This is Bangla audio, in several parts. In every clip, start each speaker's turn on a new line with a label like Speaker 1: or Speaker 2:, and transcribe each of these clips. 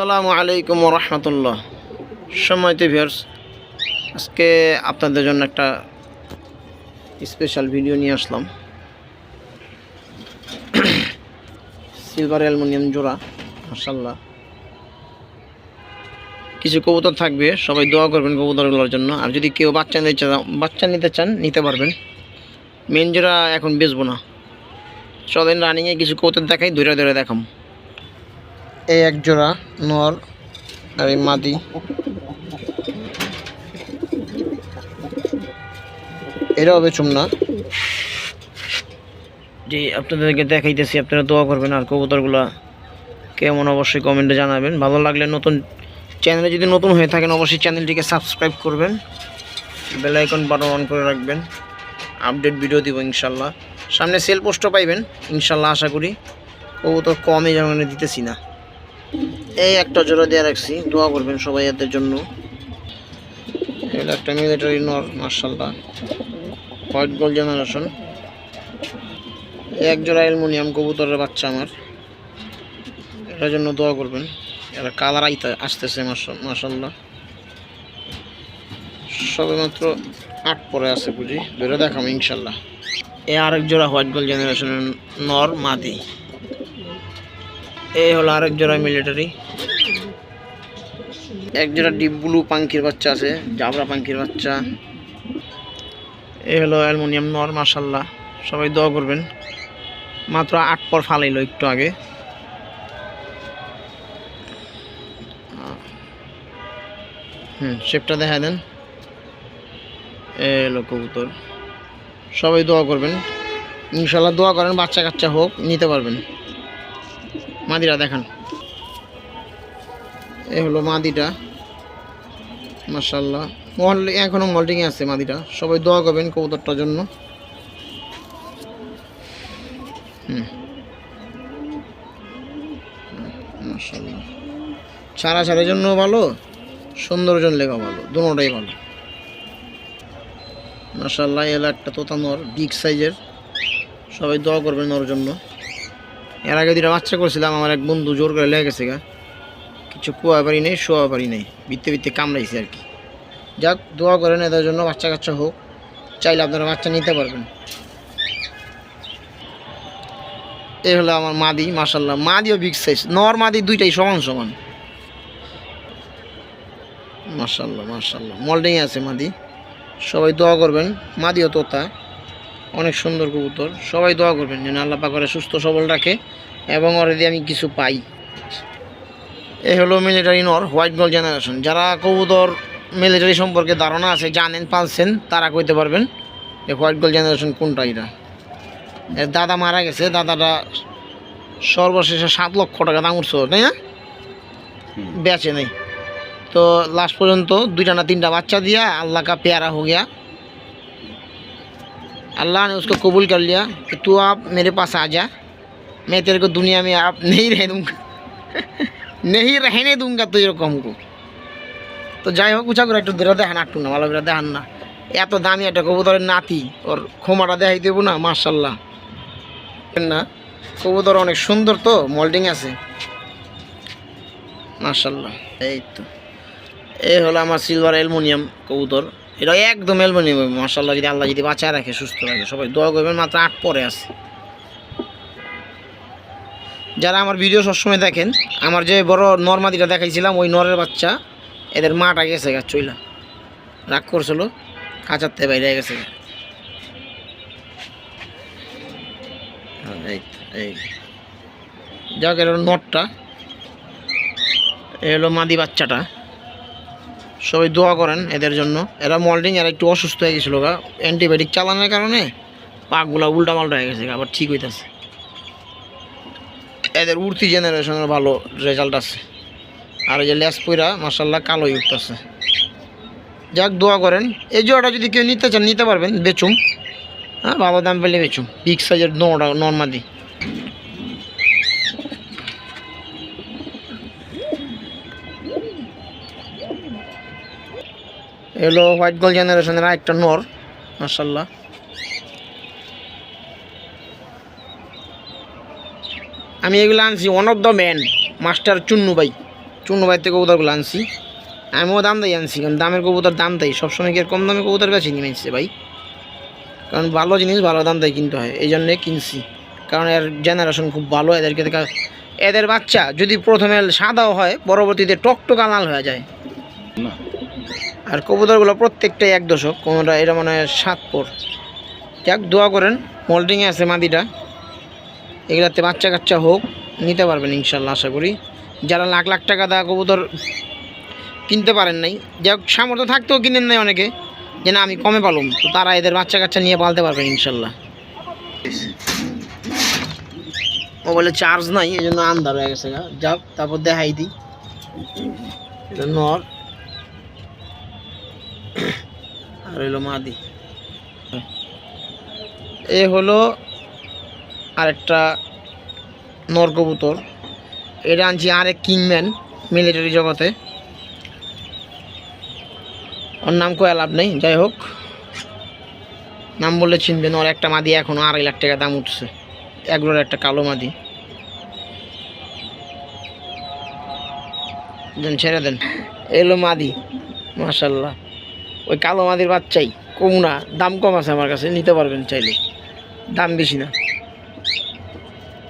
Speaker 1: আসসালামু আলাইকুম রহমতুল্লাহ। সময়তে ভিউয়ার্স, আজকে আপনাদের জন্য একটা স্পেশাল ভিডিও নিয়ে আসলাম। সিলভার অ্যালুমিনিয়াম জোড়া মাসাল্লাহ কিছু কবুতর থাকবে, সবাই দোয়া করবেন কবুতরগুলোর জন্য। আর যদি কেউ বাচ্চা নিতে চান বাচ্চা নিতে চান, নিতে পারবেন। মেন জোড়া এখন বেচবো না। চলেন রানিংয়ে কিছু কবুতর দেখাই ধরে ধরে দেখাম। এই এক জোড়া নর আর এই মাদি। এটাও বেচুম চুমনা যে আপনাদেরকে দেখাইতেছি, আপনারা দোয়া করবেন আর কবুতরগুলা কেমন অবশ্যই কমেন্টে জানাবেন। ভালো লাগলে নতুন চ্যানেলে যদি নতুন হয়ে থাকেন, অবশ্যই চ্যানেলটিকে সাবস্ক্রাইব করবেন। বেল আইকন বাটন অন করে রাখবেন। আপডেট ভিডিও দিব ইনশাল্লাহ। সামনে সেল পোস্টও পাইবেন, ইনশাল্লাহ আশা করি। কবুতর কমই যেমন দিতেছি না। এই একটা জোড়া দিয়ে রাখছি, দোয়া করবেন সবাই এদের জন্য। একটা মিলিটারি নর মার্শাল্লাহ হোয়াইট গোল্ড জেনারেশন এক জোড়া অ্যালুমিনিয়াম কবুতরের বাচ্চা আমার। এটার জন্য দোয়া করবেন। এরা কালার আইতে, আসতেছে মার্শাল্লাহ সবেমাত্র আট পরে আছে বুঝি। ধরে দেখাম ইনশাল্লাহ এ আরেক জোড়া হোয়াইট গোল্ড জেনারেশনের নর, মাদি। এই হলো আরেক জোড়া মিলিটারি এক জোড়া ডিপ ব্লু পাঙ্কির বাচ্চা আছে জাবরা পাঙ্কির বাচ্চা। এই হলো অ্যালুমিনিয়াম নর মার্শাল্লাহ সবাই দোয়া করবেন। মাত্র আট পর ফালাইলো একটু আগে। হুম শেপটা দেখা দেন। এই হলো কবুতর। সবাই দোয়া করবেন। ইনশাল্লাহ দোয়া করেন বাচ্চা কাচ্চা হোক নিতে পারবেন। মাদিরা দেখান। এ হলো মাদিটা মার্শাল্লাহ মহল এখনও মল্টিংয়ে আছে মাদিটা সবাই দোয়া করবেন কবুতরটার জন্য। হুম। মার্শাল্লাহ ছাড়া ছাড়ার জন্য ভালো সৌন্দর্য লেগা ভালো, দুটোটাই ভালো। মার্শাল্লাহ এলো একটা তোতা নর বিগ সাইজের সবাই দোয়া করবেন ওর জন্য। এর আগে দুটা বাচ্চা করছিলাম, আমার এক বন্ধু জোর করে লেগে গেছে গা। কিছু কুয়া পারি নেই, শোয়া পারি নেই বিত্তে বিত্তে কামড়াইছে আর কি। যাক, দোয়া করেন, এদের জন্য বাচ্চা কাচ্চা হোক। চাইলে আপনারা বাচ্চা নিতে পারবেন। এই হলো আমার মাদি মাসাল্লাহ মাদিও বিগ সাইজ নর মাদি দুইটাই সমান সমান। মাসাল্লাহ মাসাল্লাহ মল্ডিং আছে মাদি। সবাই দোয়া করবেন। মাদিও তোতা। অনেক সুন্দর কবুতর। সবাই দোয়া করবেন যেন আল্লাহ পাকরে সুস্থ সবল রাখে এবং অলরেডি আমি কিছু পাই। এই হলো মিলিটারি নর হোয়াইট গোল জেনারেশন যারা কবুতর মিলিটারি সম্পর্কে ধারণা আছে জানেন পালছেন তারা কইতে পারবেন যে হোয়াইট গোল জেনারেশন কোনটা এটা। দাদা মারা গেছে দাদাটা সর্বশেষে সাত লক্ষ টাকা দাম উঠছে তাই না? বেচে নেই। তো লাস্ট পর্যন্ত দুইটা না তিনটা বাচ্চা দিয়া আল্লাহ কা পেয়ারা হয়ে গিয়া अल्लाह ने उसको कबूल कर लिया कि तू आप मेरे पास आ जा मैं तेरे को दुनिया में आप नहीं रह दूँगा नहीं रहने दूंगा তুই এরকম কো তো যাই হোক উঁচা করে একটু ধরে দেখান একটু না ভালো করে দেখান না এত দামি একটা কবুতরের নাতি ওর ক্ষমাটা দেখাই দেবো না মার্শাল্লাহ না কবুতর অনেক সুন্দর তো মোল্ডিং আছে মার্শাল্লাহ এই তো এই হলো আমার সিলভার অ্যালুমিনিয়াম কবুতর এটা একদম অ্যালুমিনিয়াম মার্শাল্লাহ যদি আল্লাহ যদি বাঁচায় রাখে সুস্থ রাখে সবাই দোয়া করবেন মাত্র আট পরে আছে। যারা আমার ভিডিও সবসময় দেখেন আমার যে বড় নর্মাদিটা দেখাইছিলাম ওই নরের বাচ্চা এদের মাটা গেছে গা চইলা। রাগ করছিল খাঁচাতে বাইরে গেছে। হ্যাঁ, যাক এর নটটা এ হলো মাদি বাচ্চাটা। সবাই দোয়া করেন এদের জন্য। এরা মল্ডিং এরা একটু অসুস্থ হয়ে গেছিল গা। অ্যান্টিবায়োটিক চালানোর কারণে পাকগুলা উল্টা পাল্টা হয়ে গেছে আবার ঠিক হইতেছে। এদের উর্তি জেনারেশনের ভালো রেজাল্ট আছে। আর এই যে লেস পইরা মার্শাল্লাহ কালোই উঠতেছে। যাক, দোয়া করেন। এই জোড়াটা যদি কেউ নিতে চান, নিতে পারবেন, বেচুম। হ্যাঁ ভালো দাম পেলে বেচুম। বিগ সাইজের নোটা, নর্মাদি। এলো হোয়াইট গোল্ড জেনারেশনের একটা নর মার্শাল্লাহ আমি এগুলো আনছি one of the man master Chunnu ভাই। চূর্ণ বাইর থেকে কবুতরগুলো আনছি। আমিও দাম দেই আনছি, কারণ দামের কবুতর দাম দেয়। সবসময় কি আর কম দামে কবুতর বেছে নিয়ে আনছে ভাই? কারণ ভালো জিনিস, ভালো দাম দেয় কিনতে হয় এই জন্যে কিনছি। কারণ এর জেনারেশন খুব ভালো, এদেরকে এদের বাচ্চা যদি প্রথমে সাদাও হয়, পরবর্তীতে টকটকা লাল হয়ে যায়।
Speaker 2: না।
Speaker 1: আর কবুতরগুলো প্রত্যেকটাই এক দশক। কোনোটা এটা মনে হয় সাত পর। যাক, দোয়া করেন মোল্ডিংয়ে আছে মাদিটা। এগুলাতে বাচ্চা কাচ্চা হোক, নিতে পারবেন ইনশাল্লাহ, আশা করি। যারা লাখ লাখ টাকা দেওয়া কবুতর কিনতে পারেন নাই, যাক, সামর্থ্য থাকতেও কিনেন নাই অনেকে, যে না, আমি কমে পালুম। তো তারা এদের বাচ্চা কাচ্চা নিয়ে পালতে পারবেন ইনশাল্লাহ। মোবাইলে চার্জ নাই এই জন্য আন্ধার হয়ে গেছে। যাক, তারপর দেখাই দিই। নর। আর হইল মাদি। এ হলো আরেকটা নর কবুতর এটা আনছি আরেক কিংম্যান মিলিটারি জগতে। ওর নাম কয়ে লাভ নেই, যাই হোক। নাম বললে চিনবেন ওর একটা মাদি এখনও আড়াই লাখ টাকা দাম উঠছে। এগুলোর একটা কালো মাদি। দেন, ছেড়ে দেন। এলো মাদি, মাশাল্লাহ। ওই কালো মাদির বাচ্চাই কম না দাম কম আছে আমার কাছে, নিতে পারবেন চাইলে। দাম বেশি না।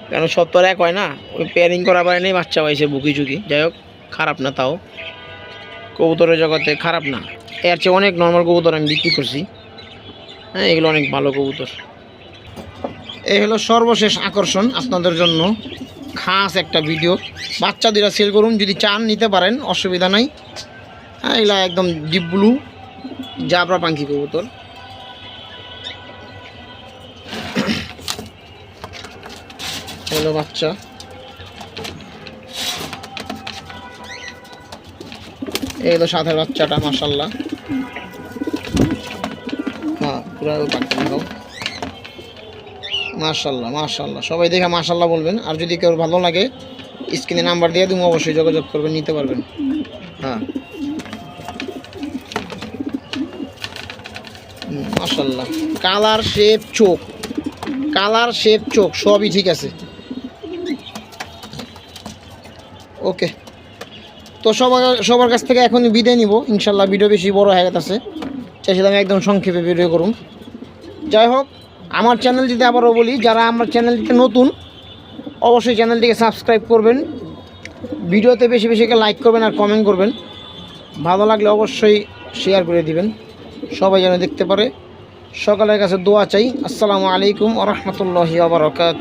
Speaker 1: কেন আর এক হয় না? ওই পেয়ারিং করা পারে নেই বাচ্চা পাইছে বুকি চুকি। যাই হোক, খারাপ না তাও। কবুতরের জগতে খারাপ না। এর চেয়ে অনেক নর্মাল কবুতর আমি বিক্রি করছি। হ্যাঁ এগুলো অনেক ভালো কবুতর। এই হলো সর্বশেষ আকর্ষণ আপনাদের জন্য। খাস একটা ভিডিও বাচ্চা দুটা সেল করুন, যদি চান নিতে পারেন, অসুবিধা নাই। হ্যাঁ এগুলা একদম ডিপ ব্লু জাবরা পাখি কবুতর। হলো বাচ্চা। এই হলো সাথের বাচ্চাটা মাসাল্লাহ হ্যাঁ পুরো পাখি দেখাও মাশাল্লাহ মাশাল্লাহ সবাই দেখে মাশাল্লাহ বলবেন। আর যদি কেউ ভালো লাগে, স্ক্রিনে নাম্বার দিয়ে তুমি অবশ্যই যোগাযোগ করবেন, নিতে পারবেন। হ্যাঁ। হুম, মাশাল্লাহ কালার শেপ চোখ। কালার শেপ চোখ সবই ঠিক আছে। ওকে। তো সবার সবার কাছ থেকে এখন বিদায় নিব। ইনশাল্লাহ ভিডিও বেশি বড় হয়ে গেছে চাইছিলাম একদম সংক্ষেপে ভিডিও করুন। যাই হোক আমার চ্যানেল যদি আবারও বলি যারা আমার চ্যানেলটিতে নতুন অবশ্যই চ্যানেলটিকে সাবস্ক্রাইব করবেন। ভিডিওতে বেশি বেশি লাইক করবেন আর কমেন্ট করবেন। ভালো লাগলে অবশ্যই শেয়ার করে দিবেন। সবাই যেন দেখতে পারে। সকালের কাছে দোয়া চাই। আসসালামু আলাইকুম আ রহমতুল্লাহি আবরকাত